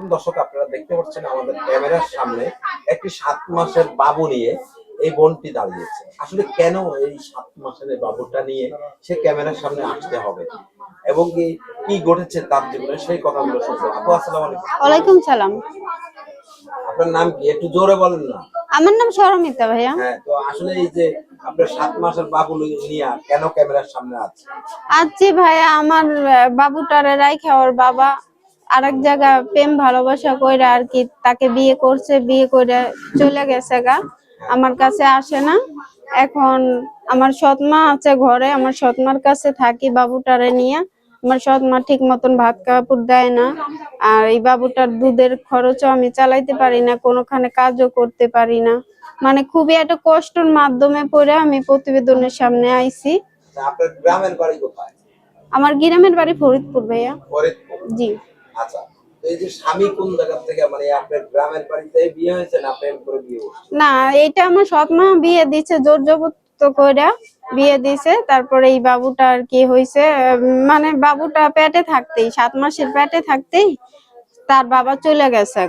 আলাইকুম দর্শক আপনারা দেখতে পাচ্ছেন আমাদের ক্যামেরার সামনে একটি সাত মাসের বাবু নিয়ে এই বোনটি দাঁড়িয়েছে। আসলে কেন এই সাত মাসের এই বাবুটা নিয়ে সে ক্যামেরার সামনে আসতে হবে? এবং কি কি ঘটেছে তার জীবনে? সেই কথাগুলো শুনব। আপু আসসালামু আলাইকুম। ওয়ালাইকুম সালাম। আপনার নাম কি? একটু জোরে বলেন না। আমার নাম সরমিতা ভাইয়া। হ্যাঁ তো আসলে এই যে আপনার সাত মাসের বাবু নিয়ে কেন ক্যামেরার সামনে আছে? আজকে ভাইয়া আমার বাবুটারে রাইখা ওর বাবা আরেক জায়গা প্রেম ভালোবাসা কইরা আর কি তাকে বিয়ে করছে বিয়ে করে চলে গেছে গা। আমার কাছে আসে না। এখন আমার সৎমা আছে ঘরে আমার সৎমার কাছে থাকি বাবুটারে নিয়ে। আমার সৎমা ঠিক মতন ভাত কাপড় দেয় না। আর এই বাবুটার দুধের খরচও আমি চালাইতে পারি না কোনোখানে কাজও করতে পারি না। মানে খুবই একটা কষ্টের মাধ্যমে পড়ে আমি প্রতিবেদনের সামনে আইছি। আমার গ্রামের বাড়ি ফরিদপুর ভাইয়া। ফরিদপুর। জি। আচ্ছা মানে হয়েছে না করে হয়েছে এটা আমার সৎমা বিয়ে দিছে জোর জবরদস্ত কইরা বিয়ে দিছে তারপরে এই বাবুটা আর কি উম, মানে বাবুটা পেটে থাকতেই সাত মাসের পেটে থাকতেই তার বাবা চলে গেছে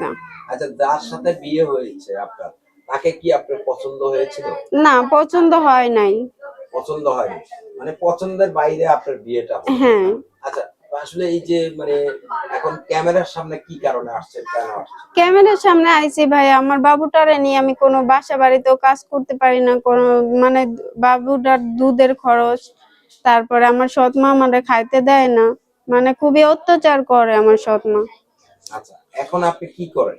আচ্ছা যার সাথে বিয়ে হয়েছে আপনার তাকে কি আপনার পছন্দ হয়েছিল? না পছন্দ হয় নাই। পছন্দ হয়নি মানে পছন্দের বাইরে আপনার বিয়েটা হ্যাঁ। আসলে এই যে মানে এখন ক্যামেরার সামনে কি কারণে আসছে কেন ক্যামেরার সামনে আইছি ভাই আমার বাবুটারে নিয়ে আমি কোনো বাসা বাড়িতেও কাজ করতে পারি না কোনো মানে বাবুটার দুধের খরচ তারপরে আমার সৎ মা আমারে খাইতে দেয় না মানে খুবই অত্যাচার করে আমার সৎমা। আচ্ছা এখন আপনি কি করেন?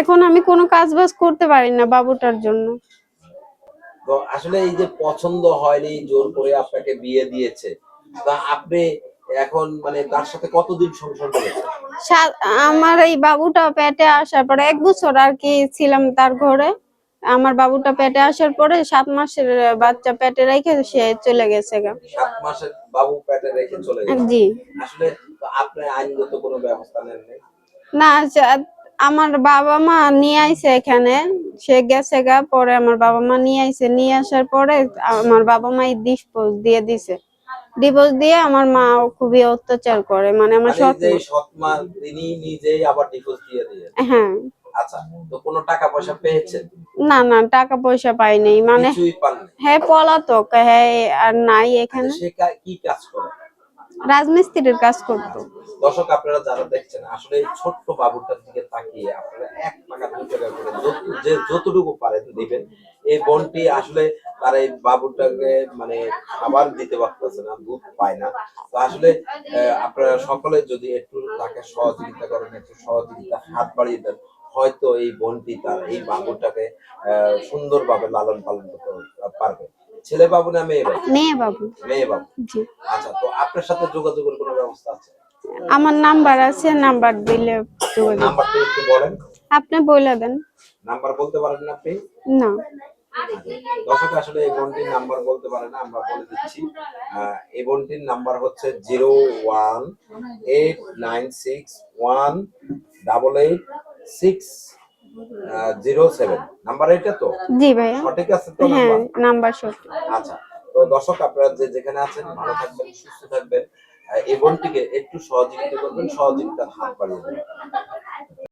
এখন আমি কোনো কাজ বাজ করতে পারি না বাবুটার জন্য। তো আসলে এই যে পছন্দ হয়নি জোর করে আপনাকে বিয়ে দিয়েছে তা আপনি এখন মানে তার সাথে কতদিন সংসার আমার এই বাবুটা পেটে আসার পরে এক বছর আর কি ছিলাম তার ঘরে। আমার বাবুটা পেটে আসার পরে সাত মাসের বাচ্চা পেটে রেখে সে চলে গেছে গা। সাত মাসের বাবু পেটে রেখে চলে গেছে? জি। আসলে আপনি আইনগত কোনো ব্যবস্থা নেন না আমার বাবা মা নিয়ে আইছে এখানে। সে গেছে গা পরে আমার বাবা মা নিয়ে আইছে। নিয়ে আসার পরে আমার বাবা মা ডিভোর্স দিয়ে দিছে। ডিভোর্স দিয়ে আমার মা খুবই অত্যাচার করে মানে আমার মানে সৎ মা তিনি নিজেই আবার ডিভোর্স দিয়ে দিয়েছেন। হ্যাঁ। আচ্ছা তো কোনো টাকা পয়সা পেয়েছেন? না না টাকা পয়সা পাই নাই? মানে। হ্যাঁ পলাতক হ্যাঁ আর নাই এখানে। সে কি কাজ করে? রাজমিস্ত্রির কাজ করতো। দর্শক আপনারা যারা দেখছেন আসলে ছোট্ট বাবুটার দিকে তাকিয়ে আপনারা এক টাকা দুই টাকা করে যে যতটুকু পারেন দিবেন। এই বোনটি আসলে তার এই বাবুটাকে মানে খাবার দিতে পারতেছে না দুধ পায় না। তো আসলে আপনারা সকলে যদি একটু তাকে সহযোগিতা করেন একটু সহযোগিতা হাত বাড়িয়ে দেন হয়তো এই বোনটি তার এই বাবুটাকে সুন্দরভাবে লালন পালন করতে পারবে। ছেলে বাবু না মেয়ে বাবু? মেয়ে বাবু। মেয়ে বাবু। আচ্ছা তো আপনার সাথে যোগাযোগের কোনো ব্যবস্থা আছে? আমার নাম্বার আছে নাম্বার দিলে যোগাযোগ। নাম্বারটা একটু বলেন। আপনি বলে দেন। নাম্বার বলতে পারেন না আপনি না। দর্শক আসলে এই বোনটির নাম্বার বলতে পারে না আমরা বলে দিচ্ছি। এই বোনটির নাম্বার হচ্ছে zero one eight nine six one double eight six zero seven. Number এটা তো? জি ভাইয়া। সঠিক আছে তো হ্যাঁ নাম্বার? সঠিক। আচ্ছা তো দর্শক আপনারা যে যেখানে আছেন ভালো থাকবেন সুস্থ থাকবেন। এই বোনটিকে একটু সহযোগিতা করবেন সহযোগিতার হাত বাড়িয়ে দেবেন।